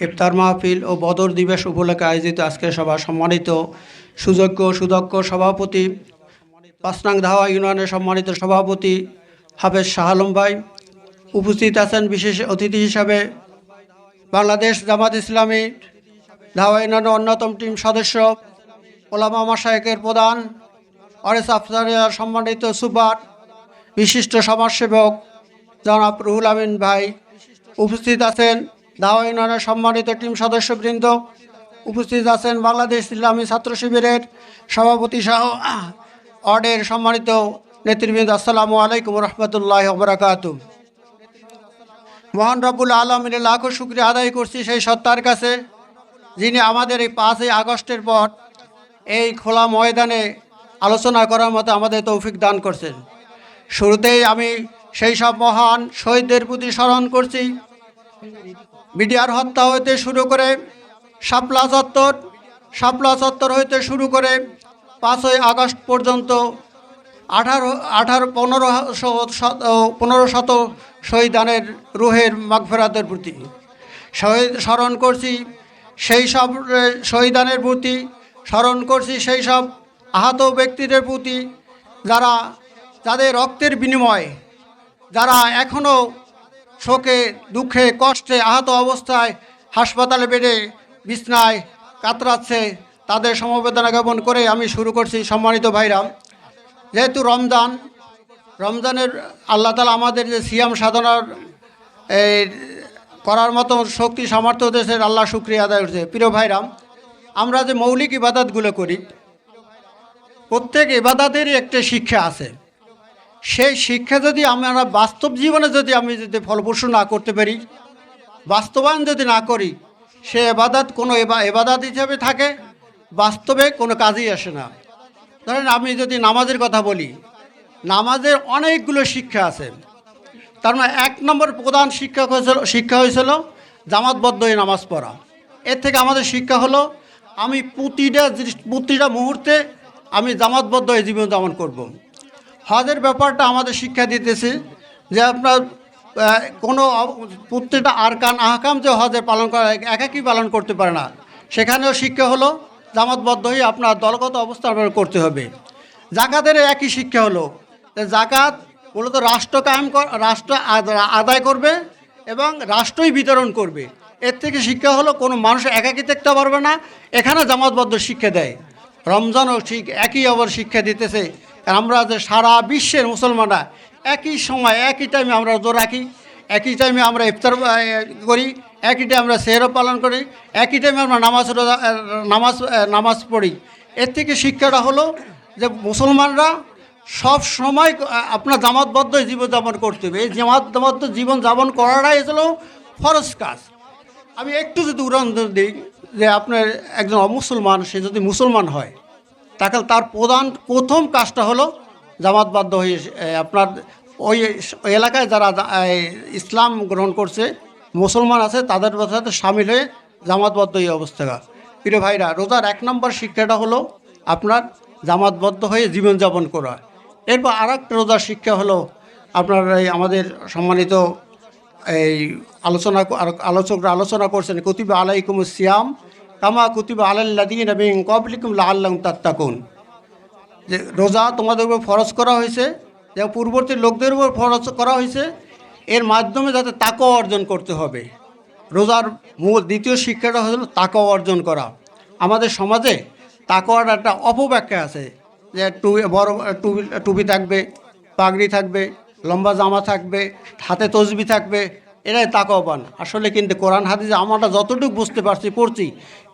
ইফতার মাহফিল ও বদর দিবস উপলক্ষে আয়োজিত আজকের সভা সম্মানিত সুযোগ্য সুদক্ষ সভাপতি পাঁচনাং ধাওয়া ইউনিয়নের সম্মানিত সভাপতি হাফেজ শাহ আলম ভাই। উপস্থিত আছেন বিশেষ অতিথি হিসাবে বাংলাদেশ জামাত ইসলামী ধাওয়া ইউনিয়নের অন্যতম টিম সদস্য, ওলামা মাসায়েকের প্রধান অরেস আফসারিয়ার সম্মানিত সুপার, বিশিষ্ট সমাজসেবক জনাব রুহুল আমিন ভাই। উপস্থিত আছেন দাওয়া ইউনিয়নের সম্মানিত টিম সদস্যবৃন্দ উপস্থিত আছেন বাংলাদেশ ইসলামী ছাত্র শিবিরের সভাপতি সহ অর্ডের সম্মানিত নেতৃবৃন্দ। আসসালামু আলাইকুম রহমতুল্লাহ বরাকাত মহান রব্বুল আলমিনের লাখো শুক্রিয়া আদায় করছি সেই সত্তার কাছে, যিনি আমাদের এই পাঁচই আগস্টের পর এই খোলা ময়দানে আলোচনা করার মতো আমাদের তৌফিক দান করছেন। শুরুতেই আমি সেই সব মহান শহীদদের প্রতি স্মরণ করছি। মিডিয়ার হত্যা হইতে শুরু করে, শাপলা চত্বর শাপলা চত্বর হইতে শুরু করে পাঁচই আগস্ট পর্যন্ত আঠারো আঠারো, পনেরো শত পনেরো শত শহীদানের রুহের মাগফেরাতের প্রতি। শহীদ স্মরণ করছি সেই সব শহীদানের প্রতি, স্মরণ করছি সেই সব আহত ব্যক্তিদের প্রতি যারা, যাদের রক্তের বিনিময়ে, যারা এখনও শোকে, দুঃখে, কষ্টে আহত অবস্থায় হাসপাতালে বেডে বিছনায় কাতরাচ্ছে তাদের সমবেদনা জ্ঞাপন করে আমি শুরু করছি সম্মানিত ভাইরা যেহেতু রমজান, রমজানের আল্লাহ তালা আমাদের যে সিয়াম সাধনার করার মতো শক্তি, সামর্থ্য দেশের আল্লাহ শুক্রিয়া আদায় করছে। প্রিয় ভাইরাম, আমরা যে মৌলিক ইবাদতগুলো করি, প্রত্যেক ইবাদাতেরই একটা শিক্ষা আছে। সেই শিক্ষা যদি আমরা বাস্তব জীবনে যদি আমি যদি ফলপ্রসূ না করতে পারি, বাস্তবায়ন যদি না করি, সে এবাদাত কোনো এবা- এবাদাত হিসাবে থাকে, বাস্তবে কোনো কাজই আসে না। ধরেন আমি যদি নামাজের কথা বলি, নামাজের অনেকগুলো শিক্ষা আছে। তার মানে এক নম্বর প্রধান শিক্ষা হয়েছিল শিক্ষা হয়েছিল জামাতবদ্ধ হয়ে নামাজ পড়া। এর থেকে আমাদের শিক্ষা হলো, আমি প্রতিটা প্রতিটা মুহূর্তে আমি জামাতবদ্ধ হয়ে জীবন যাপন করব। হজের ব্যাপারটা আমাদের শিক্ষা দিতেছে যে আপনার কোনো প্রত্যেকটা আরকান আহকাম যে হজের পালন করা একাকী পালন করতে পারে না। সেখানেও শিক্ষা হলো, জামাতবদ্ধ হয়ে আপনার দলগত অবস্থান করতে হবে। জাকাতের একই শিক্ষা হলো জাকাত মূলত রাষ্ট্র কায়েম রাষ্ট্র আদ- আদায় করবে এবং রাষ্ট্রই বিতরণ করবে। এর থেকে শিক্ষা হলো, কোনো মানুষ একাকী থাকতে পারবে না, এখানে জামাতবদ্ধ শিক্ষা দেয়। রমজানও ঠিক একই আবার শিক্ষা দিতেছে আমরা যে সারা বিশ্বের মুসলমানরা একই সময়, একই টাইমে আমরা রোজা রাখি, একই টাইমে আমরা ইফতার করি, একই টাইমে আমরা সেহরও পালন করি, একই টাইমে আমরা নামাজ রোজা নামাজ নামাজ পড়ি। এর থেকে শিক্ষাটা হলো যে মুসলমানরা সব সময় আপনার জামাতবদ্ধ জীবনযাপন করতে হবে। এই জামাতবদ্ধ জীবনযাপন করাটাই হলো ফরজ কাজ। আমি একটু যদি উদাহরণ দিই যে আপনার একজন অমুসলমান সে যদি মুসলমান হয় তাহলে তার প্রধান, প্রথম কাজটা হলো জামাতবদ্ধ হয়ে আপনার ওই এলাকায় যারা ইসলাম গ্রহণ করছে, মুসলমান আছে, তাদের সাথে সামিল হয়ে জামাতবদ্ধ এই অবস্থা। প্রিয় ভাইরা, রোজার এক নম্বর শিক্ষাটা হলো আপনার জামাতবদ্ধ হয়ে জীবনযাপন করা। এরপর আর একটা রোজার শিক্ষা হলো আপনার এই আমাদের সম্মানিত এই আলোচনা, আলোচকরা আলোচনা করছেন, কুতিবা আলাইকুম সিয়াম। কামা কুতিবা আলাল্লাদিন এবং কবলিকুম লাল্লাম তাত্তাকুন। যে রোজা তোমাদের উপর ফরজ করা হয়েছে যে পূর্ববর্তী লোকদের উপর ফরজ করা হয়েছে, এর মাধ্যমে যাতে তাকও অর্জন করতে হবে। রোজার মূল দ্বিতীয় শিক্ষাটা হলো তাকও অর্জন করা। আমাদের সমাজে তাকওয়ার একটা অপব্যাখ্যা আছে, যে টুপি বড় টুপি টুপি থাকবে, পাগড়ি থাকবে, লম্বা জামা থাকবে, হাতে তসবি থাকবে এটাই তাকওয়াবান আসলে কিন্তু কোরআন, হাদিস আমরা যতটুকু বুঝতে পারছি, পড়ছি,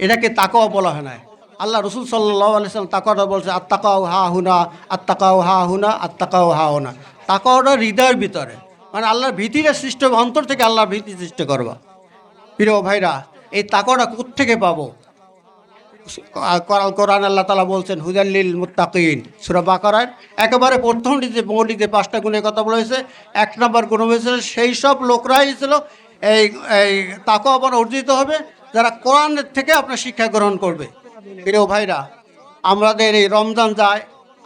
এটাকে তাকওয়া বলা হয় না। আল্লাহ রসুল সাল্লাহ আলিয়াল্লাম তাকওয়াটা বলছে আত্মাকাও হা হুনা আত্মাকাও হা হুনা আত্মাকাও হা হুনা। তাকওয়াটা হৃদয়ের ভিতরে। মানে আল্লাহর ভীতিটা সৃষ্টি, অন্তর থেকে আল্লাহর ভীতি সৃষ্টি করবা। প্রিয় ভাইরা, এই তাকওয়াটা থেকে পাবো? কোরআন আল্লাহ তালা বলছেন হুদাল্লিল মুত্তাকিন। সুরা বাকারার একেবারে প্রথম যে মৌলিক পাঁচটা গুণের কথা বলা হয়েছে, এক নম্বর গুণ হয়েছিল সেই সব লোকরাই ছিল এই এই তাকে আবার অর্জিত হবে, যারা কোরআনের থেকে আপনার শিক্ষা গ্রহণ করবে। প্রিয় ভাইরা, আমাদের এই রমজান যায়,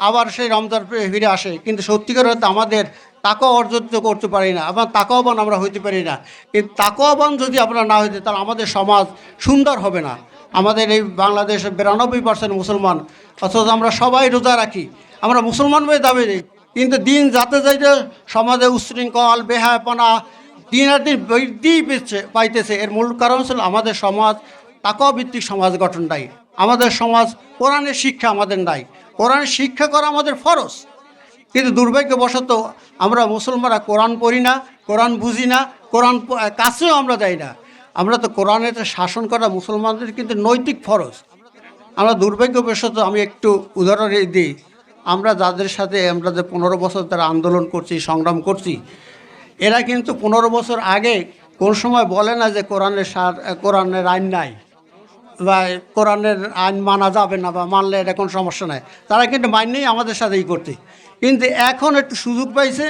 আবার সেই রমজান ফিরে আসে, কিন্তু সত্যিকার হয়তো আমাদের তাকাও অর্জন করতে পারি না, আবার তাকাওবান আমরা হইতে পারি না। কিন্তু তাকাওবান যদি আমরা না হইতে, তাহলে আমাদের সমাজ সুন্দর হবে না। আমাদের এই বাংলাদেশে বিরানব্বই পার্সেন্ট মুসলমান, অথচ আমরা সবাই রোজা রাখি। আমরা মুসলমান বলে দাবি দিই কিন্তু দিন যাতে যাইতে সমাজে উশৃঙ্খল, বেহায়পনা দিন আর দিন বৃদ্ধি পেয়েছে, পাইতেছে। এর মূল কারণ ছিল আমাদের সমাজ ভিত্তিক সমাজ গঠন নাই। আমাদের সমাজ কোরআনের শিক্ষা আমাদের নাই। কোরআনের শিক্ষা করা আমাদের ফরজ। কিন্তু দুর্ভাগ্যবশত আমরা মুসলমানরা কোরআন পড়ি না, কোরআন বুঝি না, কোরআন কাছেও আমরা যাই না। আমরা তো কোরআনের শাসন করা মুসলমানদের কিন্তু নৈতিক ফরজ। আমরা দুর্ভাগ্যবশত আমি একটু উদাহরণ দিই। আমরা যাদের সাথে আমরা যে পনেরো বছর তারা আন্দোলন করছি, সংগ্রাম করছি, এরা কিন্তু পনেরো বছর আগে কোন সময় বলে না যে কোরআনের সার, কোরআনের আইন নাই বা কোরআনের আইন মানা যাবে না বা মানলে এটা কোনো সমস্যা নাই। তারা কিন্তু মাইনেই আমাদের সাথেই করতে কিন্তু এখন একটু সুযোগ পাইছে,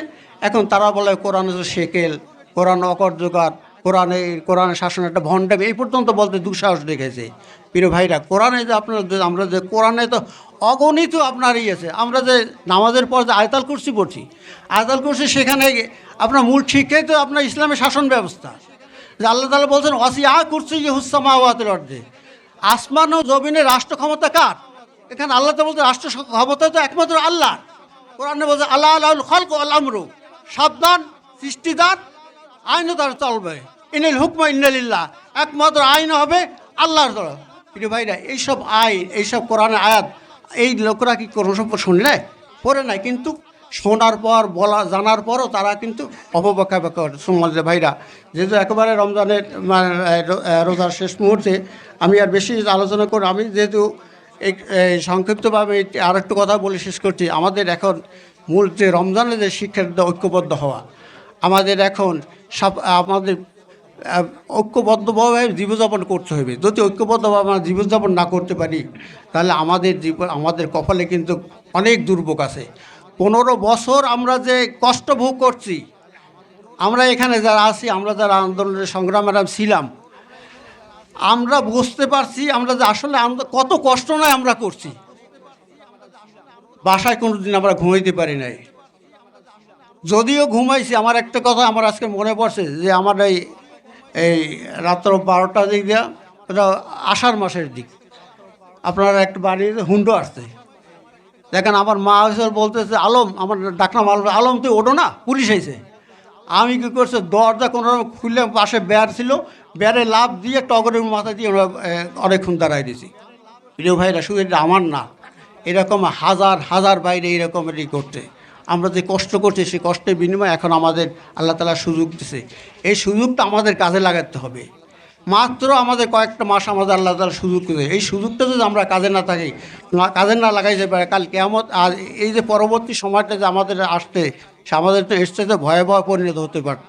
এখন তারা বলে কোরআন হচ্ছে সেকেল, কোরআন অকর্যকার কোরআনে কোরআনের শাসন একটা ভণ্ডামি, এই পর্যন্ত বলতে দুঃসাহস দেখেছে প্রিয় ভাইরা, কোরআনে যে আপনার আমরা যে কোরআনে তো অগণিত আপনার ইয়ে আছে। আমরা যে নামাজের পর যে আয়তাল কুরসি পড়ছি, আয়তাল কুরসি সেখানে আপনার মূল শিক্ষাই তো আপনার ইসলামের শাসন ব্যবস্থা। যে আল্লাহ তালা বলছেন অসিয়া কুরসি হুসামা আওয়াতের অর্ধে। আসমান ও জমিনের রাষ্ট্র ক্ষমতা কার? এখানে আল্লাহ তো বলতে রাষ্ট্র ক্ষমতা তো একমাত্র আল্লাহ কোরআনে বলছে, আল্লাহ আল্লাহ খলক আল্লামরু সাবধান সৃষ্টিদার আইনও তার চলবে। ইনিল হুকমা ইন্নালিল্লাহ। একমাত্র আইন হবে আল্লাহর দ্বারা প্রিয় ভাইরা এইসব আইন এইসব কোরআনের আয়াত এই লোকরা কি কোনো সব শুনে নেয় পড়ে নাই কিন্তু শোনার পর বলা জানার পরও তারা কিন্তু অপব্যাখ্যা ব্যাখ্যা সমাজের ভাইরা যেহেতু একেবারে রমজানের মানে, রোজার শেষ মুহূর্তে আমি আর বেশি আলোচনা করি আমি যেহেতু এই সংক্ষিপ্তভাবে আর একটু কথা বলে শেষ করছি আমাদের এখন মূল যে রমজানের যে শিক্ষার ঐক্যবদ্ধ হওয়া আমাদের এখন সব, আমাদের ঐক্যবদ্ধভাবে জীবনযাপন করতে হবে। যদি ঐক্যবদ্ধভাবে আমরা জীবনযাপন না করতে পারি, তাহলে আমাদের জীবন, আমাদের কপালে কিন্তু অনেক দুর্ভোগ আছে। পনেরো বছর আমরা যে কষ্ট ভোগ করছি, আমরা এখানে যারা আছি, আমরা যারা আন্দোলনের সংগ্রামেরা ছিলাম, আমরা বুঝতে পারছি আমরা যে আসলে কত কষ্ট নয় আমরা করছি। বাসায় কোনো দিন আমরা ঘুমাইতে পারি নাই। যদিও ঘুমাইছি, আমার একটা কথা আমার আজকে মনে পড়ছে যে আমার এই এই রাত্র বারোটার দিক দিয়া ওটা আষাঢ় মাসের দিক। আপনার একটা বাড়িতে হুন্ডো আসছে দেখেন আমার মা হয়েছে, বলতেছে, আলম, আমার ডাকনাম আলম আলম, তুই ওঠো না, পুলিশ হয়েছে আমি কী করছে, দরজা কোনো খুললে পাশে বেয়ার ছিল, বেয়ারে লাভ দিয়ে টগরের মাথা দিয়ে আমরা অনেকক্ষণ দাঁড়াই দিয়েছি প্রিয় ভাইরা, শুধু এটা আমার না, এরকম হাজার হাজার বাইরে এরকমেরই করতে আমরা যে কষ্ট করছি, সেই কষ্টের বিনিময়ে এখন আমাদের আল্লাহ তালা সুযোগ দিছে। এই সুযোগটা আমাদের কাজে লাগাতে হবে। মাত্র আমাদের কয়েকটা মাস আমাদের আল্লাহ তালা সুযোগ করে এই সুযোগটা যদি আমরা কাজে না থাকি কাজে না লাগাইতে পারে, কাল কেমন আর এই যে পরবর্তী সময়টা যে আমাদের আসতে, সে আমাদের তো এসছে তো ভয়াবহ পরিণত হতে পারে